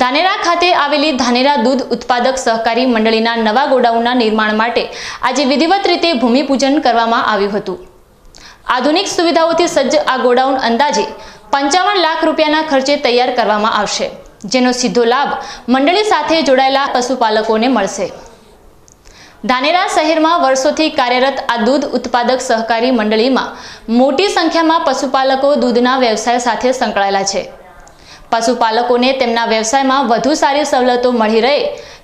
ધાનેરા ખાતે આવેલી ધાનેરા દૂધ ઉત્પાદક સહકારી મંડળીના નવા ગોડાઉનના નિર્માણ માટે આજે વિધિવત રીતે ભૂમિપૂજન કરવામાં આવ્યું હતું. આધુનિક સુવિધાઓથી સજ્જ આ ગોડાઉન અંદાજે પંચાવન લાખ રૂપિયાના ખર્ચે તૈયાર કરવામાં આવશે, જેનો સીધો લાભ મંડળી સાથે જોડાયેલા પશુપાલકોને મળશે. ધાનેરા શહેરમાં વર્ષોથી કાર્યરત આ દૂધ ઉત્પાદક સહકારી મંડળીમાં મોટી સંખ્યામાં પશુપાલકો દૂધના વ્યવસાય સાથે સંકળાયેલા છે. પશુપાલકોને તેમના વ્યવસાયમાં વધુ સારી સવલતો મળી રહે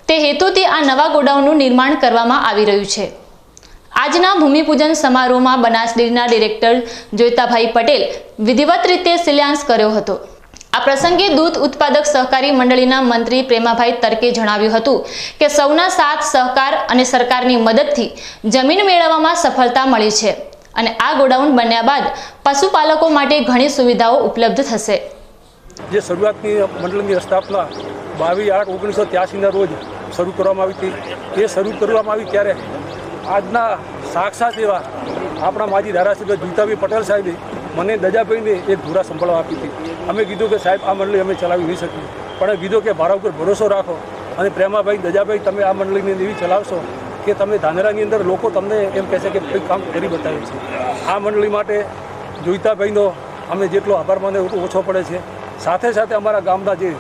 તે હેતુથી આ નવા ગોડાઉનનું નિર્માણ કરવામાં આવી રહ્યું છે. આજના ભૂમિપૂજન સમારોહમાં બનાસ ડેરીના ડિરેક્ટર જોઈતાભાઈ પટેલ વિધિવત રીતે શિલાન્યાસ કર્યો હતો. આ પ્રસંગે દૂધ ઉત્પાદક સહકારી મંડળીના મંત્રી પ્રેમાભાઈ તર્કે જણાવ્યું હતું કે સૌના સાથ, સહકાર અને સરકારની મદદથી જમીન મેળવવામાં સફળતા મળી છે અને આ ગોડાઉન બન્યા બાદ પશુપાલકો માટે ઘણી સુવિધાઓ ઉપલબ્ધ થશે. જે શરૂઆતની મંડળની સ્થાપના બાવીસ આઠ ઓગણીસો ત્યાસીના રોજ શરૂ કરવામાં આવી હતી. એ શરૂ કરવામાં આવી ત્યારે આજના સાક્ષાત એવા આપણા માજી ધારાસભ્ય જીતાભાઈ પટેલ સાહેબે મને દજાભાઈને એક ધુરા સંભાળવા આપી હતી. અમે કીધું કે સાહેબ, આ મંડળી અમે ચલાવી નહીં શકીએ. પણ કીધું કે મારા ઉપર ભરોસો રાખો અને પ્રેમાભાઈ, દજાભાઈ, તમે આ મંડળીને એવી ચલાવશો કે તમે ધાનેરાની અંદર લોકો તમને એમ કહેશે કે કંઈક કામ કરી બતાવ્યું છે. આ મંડળી માટે જોઈતાભાઈનો અમે જેટલો આભાર માને ઓછો પડે છે. સાથે સાથે અમારા ગામના જે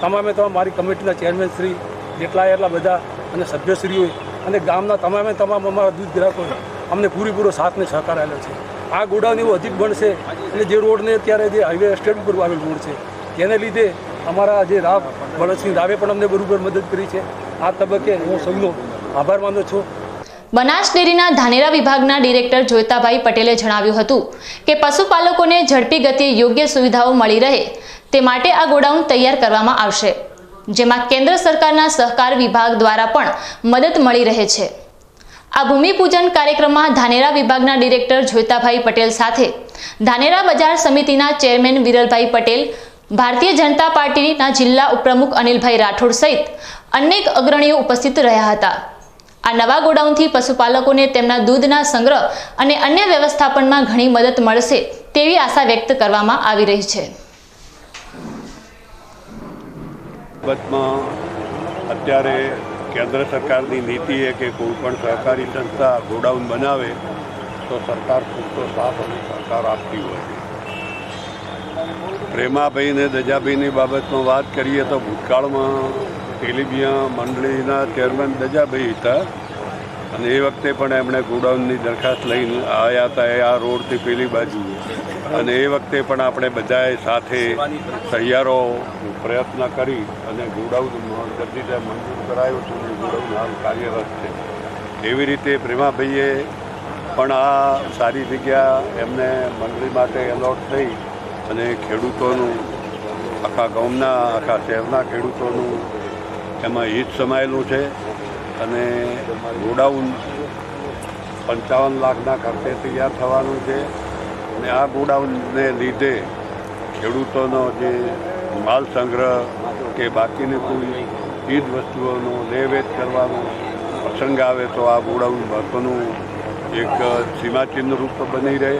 તમામે તમામ મારી કમિટીના ચેરમેન શ્રી જેટલા એટલા બધા અને સભ્યશ્રીઓએ અને ગામના તમામે તમામ અમારા દૂધ ગ્રાહકોએ અમને પૂરેપૂરો સાથને સહકાર આપ્યો છે. આ ગોડાઉન એવું અધિક બનશે અને જે રોડને અત્યારે જે હાઈવે સ્ટેટ ઉપર આવેલ રોડ છે તેને લીધે અમારા જે રાવ ભરતસિંહ રાવે પણ અમને બરોબર મદદ કરી છે. આ તબક્કે હું સૌનો આભાર માનું છું. બનાસ ડેરીના ધાનેરા વિભાગના ડિરેક્ટર જોઈતાભાઈ પટેલે જણાવ્યું હતું કે પશુપાલકોને ઝડપી ગતિએ યોગ્ય સુવિધાઓ મળી રહે તે માટે આ ગોડાઉન તૈયાર કરવામાં આવશે, જેમાં કેન્દ્ર સરકારના સહકાર વિભાગ દ્વારા પણ મદદ મળી રહે છે. આ ભૂમિપૂજન કાર્યક્રમમાં ધાનેરા વિભાગના ડિરેક્ટર જોઈતાભાઈ પટેલ સાથે, ધાનેરા બજાર સમિતિના ચેરમેન વિરલભાઈ પટેલ, ભારતીય જનતા પાર્ટીના જિલ્લા ઉપપ્રમુખ અનિલભાઈ રાઠોડ સહિત અનેક અગ્રણીઓ ઉપસ્થિત રહ્યા હતા. આ નવા ગોડાઉનથી પશુપાલકોને તેમના દૂધના સંગ્રહ અને અન્ય વ્યવસ્થાપનમાં ઘણી મદદ મળશે તેવી આશા વ્યક્ત કરવામાં આવી રહી છે. બાબતમાં અત્યારે કેન્દ્ર સરકારની નીતિ એ કે કોઈ પણ સહકારી સંસ્થા ગોડાઉન બનાવે, તો સરકાર પૂરતો સાથ અને સહકાર આપતી હોય. છે પ્રેમાભાઈ ને દજાભાઈની બાબતમાં વાત કરીએ તો ભૂતકાળમાં તેલીબિયા મંડળીના ચેરમેન દજાભાઈ હતા. અને એ વખતે પણ એમણે ગોડાઉનની દરખાસ્ત લઈને આવ્યા હતા એ આ રોડથી પેલી બાજુ. અને એ વખતે પણ આપણે બધાએ સાથે તૈયારો પ્રયત્ન કરી અને ગોડાઉન જલ્દીને મંજૂર કરાયું હતું અને ગોડાઉન હાલ કાર્યરત છે. એવી રીતે પ્રેમાભાઈએ પણ આ સારી જગ્યા એમને મંડળી માટે એલોટ થઈ અને ખેડૂતોનું, આખા ગામના, આખા શહેરના ખેડૂતોનું એમાં હિત સમાયેલું છે. અને ગોડાઉન પંચાવન લાખના ખર્ચે તૈયાર થવાનું છે. અને આ ગોડાઉનને લીધે ખેડૂતોનો જે માલ સંગ્રહ કે બાકીની કોઈ ચીજ વસ્તુઓનો લે કરવાનો પ્રસંગ આવે તો આ ગોડાઉન મહત્ત્વનું એક સીમાચિહ્ન રૂપ બની રહે.